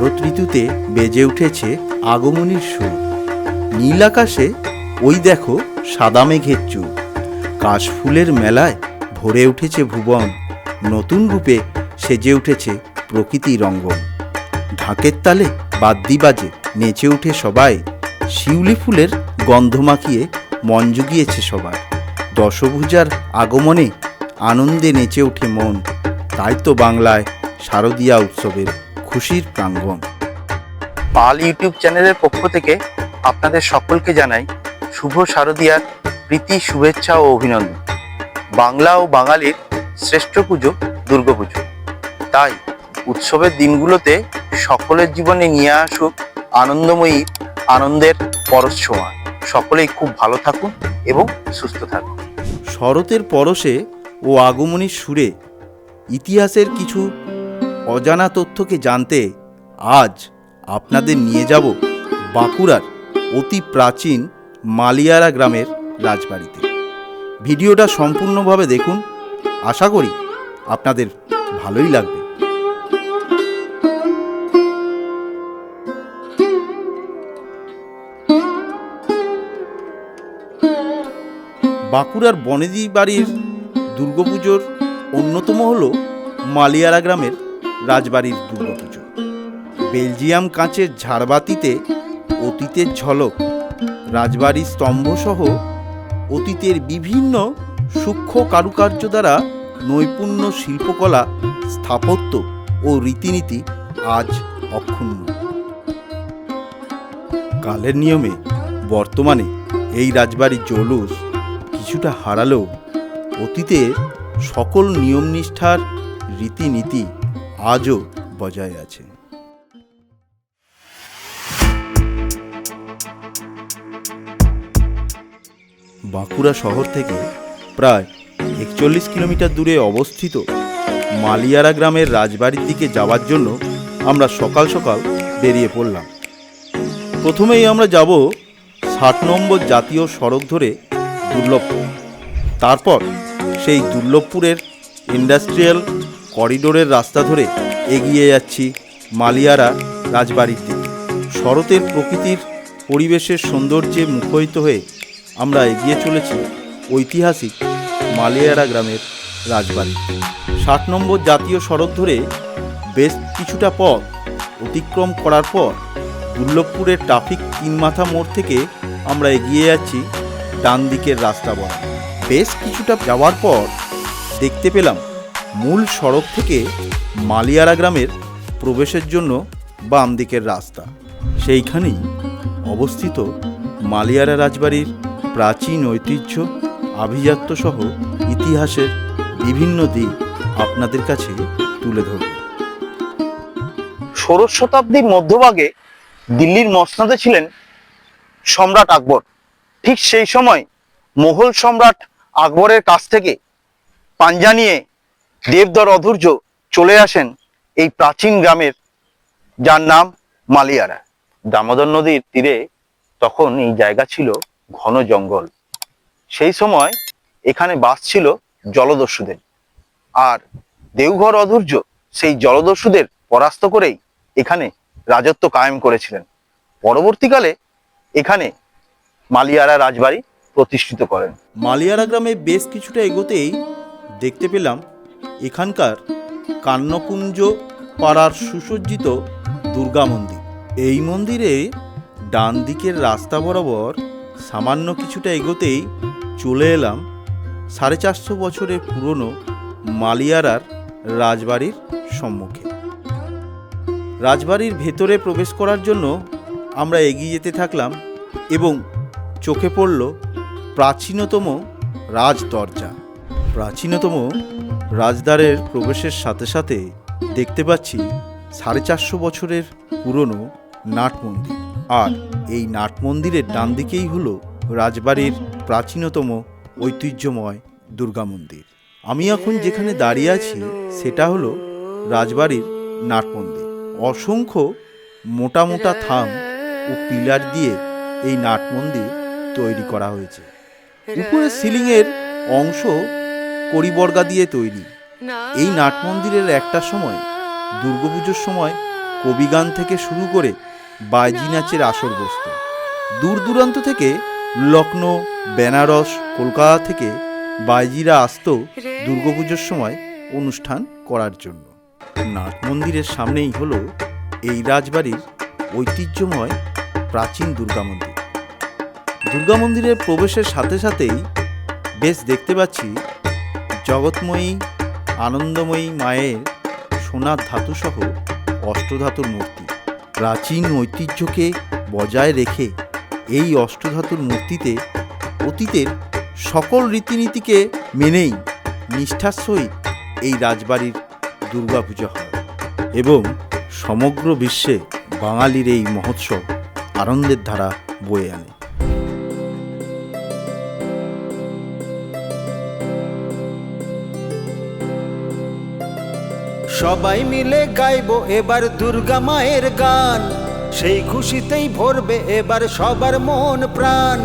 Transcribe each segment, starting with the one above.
শরৎ ঋতুতে বেজে উঠেছে আগমনীর সুর। নীল আকাশে, ওই দেখো সাদা মেঘের চুল। কাশফুলের মেলায় ভরে উঠেছে ভুবন। নতুন রূপে সেজে উঠেছে প্রকৃতি রঙ্গন। ঢাকের তালে বাদ্যি বাজে, নেচে উঠে সবাই। শিউলি ফুলের গন্ধ মাখিয়ে মন জুগিয়েছে সবাই দশভূজার আগমনে আনন্দে নেচে ওঠে মন। তাই তো বাংলায় শারদীয়া উৎসবের খুশির প্রাঙ্গণ। পাল ইউটিউব চ্যানেলের পক্ষ থেকে আপনাদের সকলকে জানাই শুভ শারদীয়ার প্রীতি শুভেচ্ছা ও অভিনন্দন। বাংলা ও বাঙালির শ্রেষ্ঠ পুজো দুর্গাপুজো তাই উৎসবের দিনগুলোতে সকলের জীবনে নিয়ে আসুক আনন্দময়ী আনন্দের পরশ ছোঁয়া সকলেই খুব ভালো থাকুন এবং সুস্থ থাকুন। শরতের পরশে ও আগমনীর সুরে ইতিহাসের কিছু অজানা তথ্যকে জানতে আজ আপনাদের নিয়ে যাব বাঁকুড়ার অতি প্রাচীন মালিয়ারা গ্রামের রাজবাড়িতে। ভিডিওটা সম্পূর্ণভাবে দেখুন। আশা করি আপনাদের ভালোই লাগবে। বাঁকুড়ার বনেদি বাড়ির দুর্গাপুজোর অন্যতম হল মালিয়ারা গ্রামের রাজবাড়ির দুর্গাপুজো। বেলজিয়াম কাঁচের ঝাড়বাতিতে অতীতের ঝলক, রাজবাড়ির স্তম্ভসহ অতীতের বিভিন্ন সূক্ষ্ম কারুকার্য দ্বারা নৈপুণ্য শিল্পকলা স্থাপত্য ও রীতিনীতি আজ অক্ষুণ্ণ। কালের নিয়মে বর্তমানে এই রাজবাড়ির জৌলুস কিছুটা হারালেও অতীতের সকল নিয়ম নিষ্ঠার রীতিনীতি আজও বজায় আছে। বাঁকুড়া শহর থেকে প্রায় একচল্লিশ কিলোমিটার দূরে অবস্থিত মালিয়ারা গ্রামের রাজবাড়ির দিকে যাওয়ার জন্য আমরা সকাল সকাল বেরিয়ে পড়লাম। প্রথমেই আমরা যাব ষাট নম্বর জাতীয় সড়ক ধরে দুর্লভপুর। তারপর সেই দুর্লভপুরের ইন্ডাস্ট্রিয়াল করিডোরের রাস্তা ধরে এগিয়ে যাচ্ছি মালিয়ারা রাজবাড়ির দিকে শরতের প্রকৃতির পরিবেশের সৌন্দর্যে মুখরিত হয়ে আমরা এগিয়ে চলেছি ঐতিহাসিক মালিয়ারা গ্রামের রাজবাড়ি। ষাট নম্বর জাতীয় সড়ক ধরে বেশ কিছুটা পথ অতিক্রম করার পর দুর্লভপুরের ট্রাফিক তিন মাথা মোড় থেকে আমরা এগিয়ে যাচ্ছি ডান দিকের রাস্তা বরাবর। বেশ কিছুটা যাওয়ার পর দেখতে পেলাম মূল সড়ক থেকে মালিয়ারা গ্রামের প্রবেশের জন্য বাম দিকের রাস্তা। সেইখানেই অবস্থিত মালিয়ারা রাজবাড়ির প্রাচীন ঐতিহ্য, আভিজাত্য সহ ইতিহাসের বিভিন্ন দিক আপনাদের কাছে তুলে ধরব। ষোড়শ শতাব্দীর মধ্যভাগে দিল্লির মসনদে ছিলেন সম্রাট আকবর। ঠিক সেই সময় মোগল সম্রাট আকবরের কাছ থেকে পাঞ্জা নিয়ে দেবদর অধৈর্য চলে আসেন এই প্রাচীন গ্রামের, যার নাম মালিয়ারা। দামোদর নদীর তীরে তখন এই জায়গা ছিল ঘন জঙ্গল। সেই সময় এখানে বাস ছিল জলদস্যুদের। আর দেওঘর অধৈর্য সেই জলদস্যুদের পরাস্ত করেই এখানে রাজত্ব কায়েম করেছিলেন। পরবর্তীকালে এখানে মালিয়ারা রাজবাড়ি প্রতিষ্ঠিত করেন। মালিয়ারা গ্রামে বেশ কিছুটা এগোতেই দেখতে পেলাম এখানকার কান্নকুঞ্জ পাড়ার সুসজ্জিত দুর্গা মন্দির। এই মন্দিরে ডান দিকের রাস্তা বরাবর সামান্য কিছুটা এগোতেই চলে এলাম সাড়ে চারশো বছরের পুরনো মালিয়ারার রাজবাড়ির সম্মুখে। রাজবাড়ির ভেতরে প্রবেশ করার জন্য আমরা এগিয়ে যেতে থাকলাম এবং চোখে পড়ল প্রাচীনতম রাজদরজা। প্রাচীনতম রাজদ্বারের প্রবেশের সাথে সাথে দেখতে পাচ্ছি সাড়ে চারশো বছরের পুরনো নাট মন্দির। আর এই নাট মন্দিরের ডান দিকেই হলো রাজবাড়ির প্রাচীনতম ঐতিহ্যময় দুর্গা মন্দির। আমি এখন যেখানে দাঁড়িয়ে আছি, সেটা হলো রাজবাড়ির নাট মন্দির। অসংখ্য মোটা মোটা থাম ও পিলার দিয়ে এই নাট মন্দির তৈরি করা হয়েছে। উপরের সিলিংয়ের অংশ করিবর্গা দিয়ে তৈরি। এই নাট মন্দিরের একটা সময় দুর্গাপুজোর সময় কবিগান থেকে শুরু করে বাইজি নাচের আসর বসত। দূর দূরান্ত থেকে লখনৌ বেনারস কলকাতা থেকে বাইজিরা আসতো দুর্গাপুজোর সময় অনুষ্ঠান করার জন্য। নাট মন্দিরের সামনেই হলো এই রাজবাড়ির ঐতিহ্যময় প্রাচীন দুর্গা মন্দির। দুর্গা মন্দিরের প্রবেশের সাথে সাথেই বেশ দেখতে পাচ্ছি জগৎময়ী, আনন্দময়ী মায়ের সোনার ধাতুসহ অষ্টধাতুর মূর্তি। প্রাচীন ঐতিহ্যকে বজায় রেখে এই অষ্টধাতুর মূর্তিতে অতীতের সকল রীতিনীতিকে মেনেই নিষ্ঠার সহিত এই রাজবাড়ির দুর্গাপুজো হয় এবং সমগ্র বিশ্বে বাঙালির এই মহোৎসব আনন্দের ধারা বয়ে আনে। সবাই মিলে গাইব এবার দুর্গা মায়ের গান। সেই খুশিতেই ভরবে এবার সবার মন প্রাণ।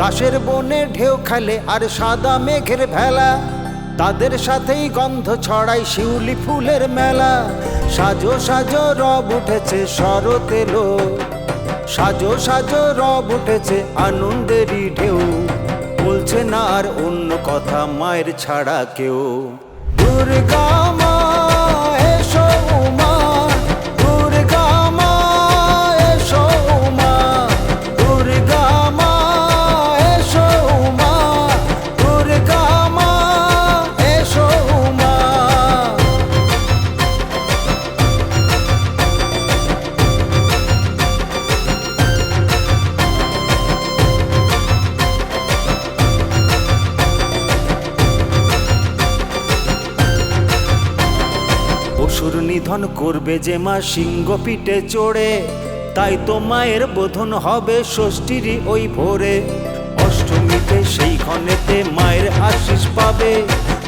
কাশের বনে ঢেউ খেলে আর সাদা মেঘের ভেলা। তাদের সাথেই গন্ধ ছড়াই শিউলি ফুলের মেলা। সাজো সাজো, রব উঠেছে এলো সাজো সাজো, রব উঠেছে আনন্দেরই ঢেউ। বলছে না আর অন্য কথা মায়ের ছাড়া কেউ। দুর্গা মা অসুর নিধন করবে যে মা সিংহ পিঠে চড়ে। তাই তো মায়ের বোধন হবে ষষ্ঠীরই ওই ভোরে। অষ্টমীতে সেই ক্ষণেতে মায়ের আশিস পাবে।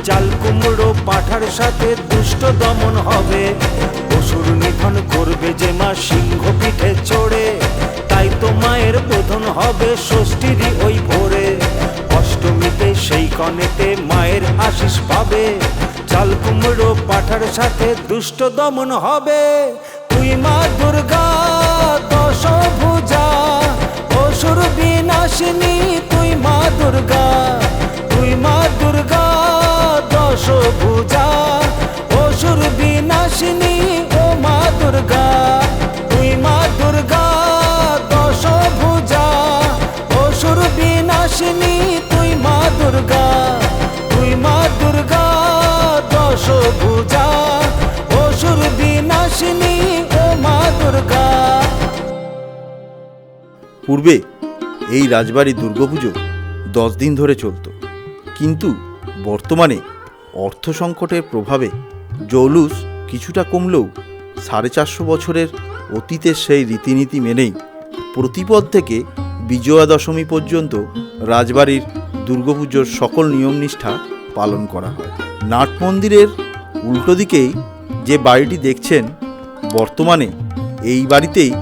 চাল কুমড়ো পাঠার সাথে দুষ্ট দমন হবে। অসুর নিধন করবে যে মা সিংহ পিঠে চড়ে। তাই তো মায়ের বোধন হবে ষষ্ঠীরই ওই ভোরে। অষ্টমীতে সেই কনেতে মায়ের আশিস পাবে। চাল কুমড়ো পাঠার সাথে দুষ্ট দমন হবে। তুই মা দুর্গা, দশ ভুজা, অসুর বিনাশিনী, তুই মা দুর্গা। তুই মা দুর্গা, দশ ভুজা, অসুর বিনাশিনী, ও মা দুর্গা। তুই মা দুর্গা, দশ ভুজা, অসুর বিনাশিনী, তুই মা দুর্গা। অসুর বিনাশিনী ও মা দুর্গা। পূর্বে এই রাজবাড়ি দুর্গাপুজো দশ দিন ধরে চলত, কিন্তু বর্তমানে অর্থ সংকটের প্রভাবে জৌলুস কিছুটা কমলেও সাড়ে চারশো বছরের অতীতের সেই রীতিনীতি মেনেই প্রতিপদ থেকে বিজয়া দশমী পর্যন্ত রাজবাড়ির দুর্গাপুজোর সকল নিয়মনিষ্ঠা পালন করা হয়। নাট মন্দিরের উল্টো দিকেই যে বাড়িটি দেখছেন, বর্তমানে এই বাড়িতেই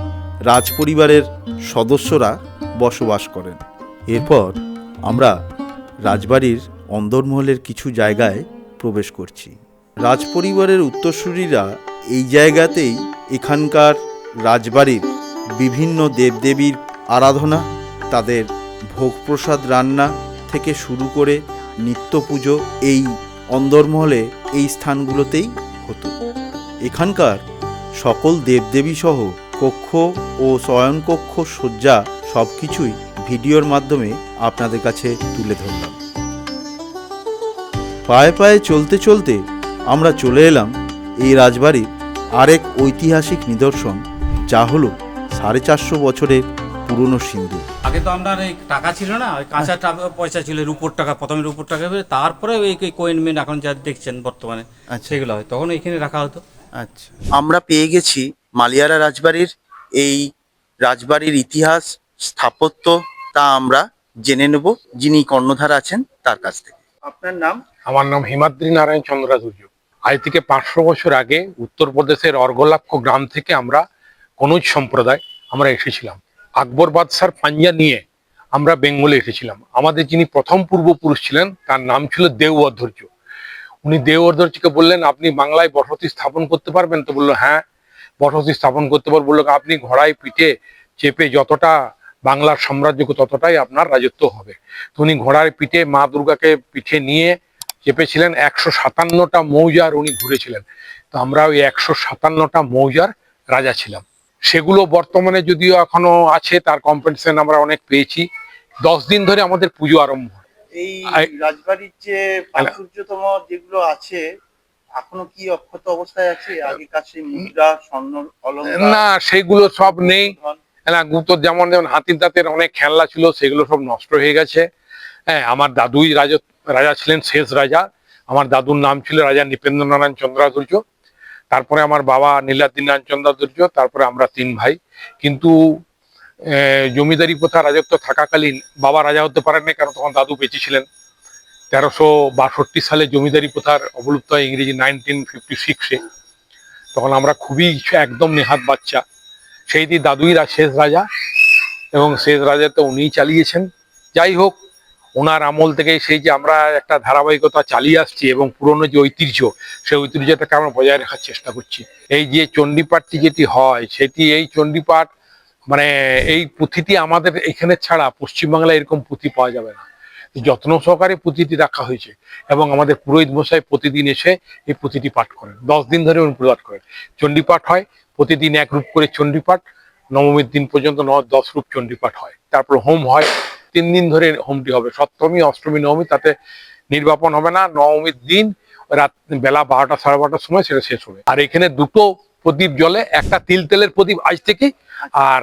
রাজপরিবারের সদস্যরা বসবাস করেন। এরপর আমরা রাজবাড়ির অন্দরমহলের কিছু জায়গায় প্রবেশ করছি। রাজপরিবারের উত্তরসূরিরা এই জায়গাতেই এখানকার রাজবাড়ির বিভিন্ন দেবদেবীর আরাধনা, তাদের ভোগ প্রসাদ রান্না থেকে শুরু করে নিত্য পুজো এই অন্দরমহলে এই স্থানগুলোতেই হতো। এখানকার সকল দেবদেবী সহ কক্ষ ও শয়নকক্ষ সজ্জা সব কিছুই ভিডিওর মাধ্যমে আপনাদের কাছে তুলে ধরলাম। পায়ে পায়ে চলতে চলতে আমরা চলে এলাম এই রাজবাড়ির আরেক ঐতিহাসিক নিদর্শন, যা হলো সাড়ে চারশো বছরের পুরনো সিন্ধু। আগে তো আপনার এই টাকা ছিল না ওই কাঁচা টাকা পয়সা ছিল রুপোর টাকা প্রথমে রুপোর টাকা বের, তারপরে ওই কয়েন মেন এখন যা দেখছেন বর্তমানে আচ্ছা। সেগুলো হয়। তখন এখানে রাখা হতো। আচ্ছা। আমরা পেয়ে গেছি মালিয়ারা রাজবাড়ির এই রাজবাড়ির ইতিহাস স্থাপত্য তা আমরা জেনে নেব যিনি কর্ণধার আছেন তার কাছ থেকে। আপনার নাম? আমার নাম হিমাদ্রি নারায়ণ চন্দ্রাসূর্য আজ থেকে পাঁচশো বছর আগে উত্তরপ্রদেশের অর্গলাক্ষ গ্রাম থেকে আমরা কনুজ সম্প্রদায় আমরা এসেছিলাম। আকবর বাদশার পাঞ্জা নিয়ে আমরা বেঙ্গলে এসেছিলাম। আমাদের যিনি প্রথম পূর্বপুরুষ ছিলেন, তার নাম ছিল দেওবর্ধর্য উনি দেওবর্ধর্যকে বললেন, আপনি বাংলায় বসতি স্থাপন করতে পারবেন? তো বলল হ্যাঁ বসতি স্থাপন করতে পারব। বলল, আপনি ঘোড়ায় পিঠে চেপে যতটা বাংলার সাম্রাজ্যকে ততটাই আপনার রাজত্ব হবে। তো উনি ঘোড়ার পিঠে মা দুর্গাকে পিঠে নিয়ে চেপেছিলেন। একশো সাতান্নটা মৌজার উনি ঘুরেছিলেন। তো আমরা ওই একশো সাতান্নটা মৌজার রাজা ছিলাম। সেগুলো বর্তমানে যদিও এখনও আছে তার কম্পেনসেশন আমরা অনেক পেয়েছি। দশ দিন ধরে আমাদের পুজো আরম্ভ এই রাজবাড়ির যে প্রাচুর্যতম যেগুলো আছে এখনও কি অক্ষত অবস্থায় আছে? আগেকার সেই মুদ্রা স্বর্ণ অলংকার না সেগুলো সব নেই? হ্যাঁ গুপ্ত যেমন যেমন হাতির দাঁতের অনেক খেলনা ছিল সেগুলো সব নষ্ট হয়ে গেছে। হ্যাঁ আমার দাদুই রাজা রাজা ছিলেন শেষ রাজা। আমার দাদুর নাম ছিল রাজা নৃপেন্দ্র নারায়ণ চন্দ্রাদুর্য তারপরে আমার বাবা নীলাদ্রি নারায়ণ চন্দ্রাদুর্য তারপরে আমরা তিন ভাই। কিন্তু জমিদারি প্রথা রাজত্ব থাকাকালীন বাবা রাজা হতে পারেননি কারণ তখন দাদু বেঁচে ছিলেন। তেরোশো বাষট্টি সালে জমিদারি প্রথার অবলুপ্ত হয় ইংরেজি নাইনটিন ফিফটি সিক্সে। তখন আমরা খুবই একদম নেহাত বাচ্চা। সেই দিন দাদুই শেষ রাজা এবং শেষ রাজা তো উনিই চালিয়েছেন। যাই হোক ওনার আমল থেকে সেই যে আমরা একটা ধারাবাহিকতা চালিয়ে আসছি এবং পুরনো যে ঐতিহ্য, সেই ঐতিহ্যটাকে আমরা বজায় রাখার চেষ্টা করছি। এই যে চণ্ডীপাঠটি যেটি হয়, সেটি এই চণ্ডীপাঠ মানে এই পুঁথিটি আমাদের এখানে ছাড়া পশ্চিমবাংলায় এরকম পুঁথি পাওয়া যাবে না। যত্ন সহকারে পুঁথিটি রাখা হয়েছে এবং আমাদের পুরোহিত মশাই প্রতিদিন এসে এই পুঁথিটি পাঠ করেন। দশ দিন ধরে উনি পাঠ করেন। চণ্ডীপাঠ হয়, প্রতিদিন এক রূপ করে চণ্ডীপাঠ, নবমীর দিন পর্যন্ত ন দশ রূপ চণ্ডীপাঠ হয়। তারপর হোম হয় তিন দিন ধরে হোমটি হবে। সপ্তমী, অষ্টমী, নবমী, তাতে নির্বাপন হবে না। নবমীর দিন রাত বেলা বারোটা, সাড়ে বারোটার সময় সেটা শেষ হবে। আর এখানে দুটো প্রদীপ জ্বলে, একটা তিল তেলের প্রদীপ আজ থেকে আর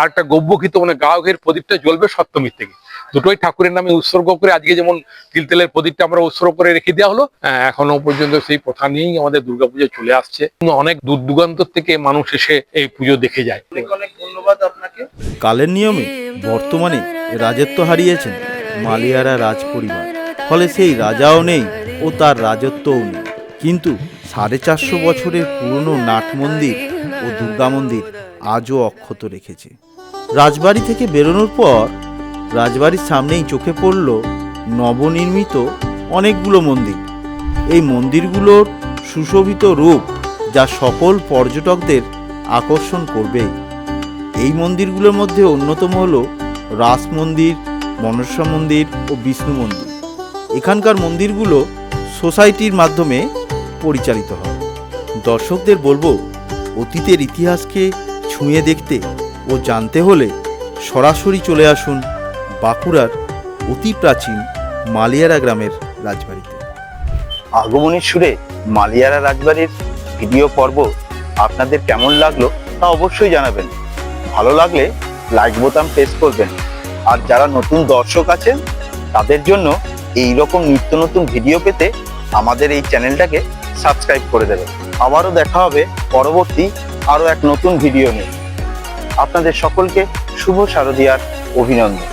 আরেকটা গব্যকৃত মানে গায়কের প্রদীপটা জ্বলবে সপ্তমীর থেকে। দুটোই ঠাকুরের নামে উৎসর্গ করে আজকে যেমন তিল তেলের প্রদীপটা আমরা উৎসর্গ করে রেখে দেওয়া হলো আহ, এখনও পর্যন্ত সেই প্রথা নিয়েই আমাদের দুর্গাপুজো চলে আসছে। অনেক দূর দূরান্তর থেকে মানুষ এসে এই পুজো দেখে যায়। অনেক অনেক ধন্যবাদ আপনাকে। কালের নিয়মে বর্তমানে রাজত্ব হারিয়েছেন মালিয়ারা রাজ পরিবার ফলে সেই রাজাও নেই ও তার রাজত্বও নেই। কিন্তু সাড়ে চারশো বছরের পুরনো নাট মন্দির ও দুর্গা মন্দির আজও অক্ষত রেখেছে। রাজবাড়ি থেকে বেরোনোর পর রাজবাড়ির সামনেই চোখে পড়ল নবনির্মিত অনেকগুলো মন্দির। এই মন্দিরগুলোর সুশোভিত রূপ যা সকল পর্যটকদের আকর্ষণ করবেই। এই মন্দিরগুলোর মধ্যে অন্যতম হল রাস মন্দির, মনসা মন্দির ও বিষ্ণু মন্দির। এখানকার মন্দিরগুলো সোসাইটির মাধ্যমে পরিচালিত হয়। দর্শকদের বলব, অতীতের ইতিহাসকে ছুঁয়ে দেখতে ও জানতে হলে সরাসরি চলে আসুন বাঁকুড়ার অতি প্রাচীন মালিয়ারা গ্রামের রাজবাড়িতে। আগমনের সুরে মালিয়ারা রাজবাড়ির ভিডিও পর্ব আপনাদের কেমন লাগল তা অবশ্যই জানাবেন। ভালো লাগলে লাইক বোতাম প্রেস করবেন। আর যারা নতুন দর্শক আছেন, তাদের জন্য এই রকম নিত্য নতুন ভিডিও পেতে আমাদের এই চ্যানেলটাকে সাবস্ক্রাইব করে দেবেন। আবারও দেখা হবে পরবর্তী আরও এক নতুন ভিডিও নিয়ে। আপনাদের সকলকে শুভ শারদীয়ার অভিনন্দন।